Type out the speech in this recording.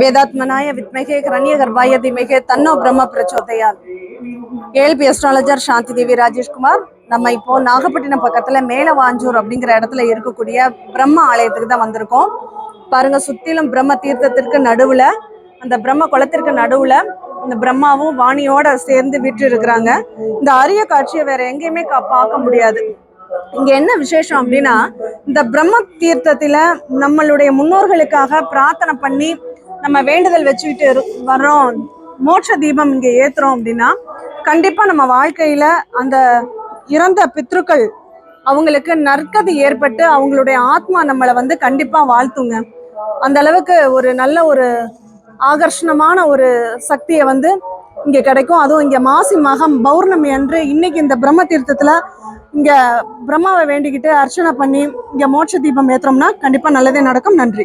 வேதாத்மனாய வித்மகே கிரண்ய கர்பாய திமகே தன்னோ பிரம்ம பிரச்சோதையால் ஏழ்பி அஸ்ட்ராலஜர் சாந்தி தேவி ராஜேஷ்குமார் நம்ம இப்போ நாகப்பட்டினம் பக்கத்துல மேலவாஞ்சூர் அப்படிங்கிற இடத்துல இருக்கக்கூடிய பிரம்ம ஆலயத்துக்கு தான் வந்திருக்கோம். பாருங்க சுத்திலும் பிரம்ம தீர்த்தத்திற்கு நடுவுல அந்த பிரம்ம குளத்திற்கு நடுவுல இந்த பிரம்மாவும் வாணியோட சேர்ந்து விட்டு இருக்கிறாங்க இந்த அரிய காட்சியை வேற எங்கேயுமே பார்க்க முடியாது. இங்க என்ன விசேஷம் அப்படின்னா இந்த பிரம்ம தீர்த்தத்தில் நம்மளுடைய முன்னோர்களுக்காக பிரார்த்தனை பண்ணி நம்ம வேண்டுதல் வச்சுக்கிட்டு வர்றோம். மோட்ச தீபம் இங்கே ஏற்றுறோம் அப்படின்னா கண்டிப்பாக நம்ம வாழ்க்கையில் அந்த இறந்த பித்ருக்கள் அவங்களுக்கு நற்கதி ஏற்பட்டு அவங்களுடைய ஆத்மா நம்மளை வந்து கண்டிப்பாக வாழ்த்துங்க. அந்த அளவுக்கு ஒரு நல்ல ஒரு ஆகர்ஷணமான ஒரு சக்தியை வந்து இங்கே கிடைக்கும். அதுவும் இங்கே மாசி மகம் பௌர்ணமி அன்று இன்னைக்கு இந்த பிரம்ம தீர்த்தத்தில் இங்க பிரம்மாவை வேண்டிக்கிட்டு அர்ச்சனை பண்ணி இங்க மோட்ச தீபம் ஏத்துறோம்னா கண்டிப்பா நல்லதே நடக்கும். நன்றி.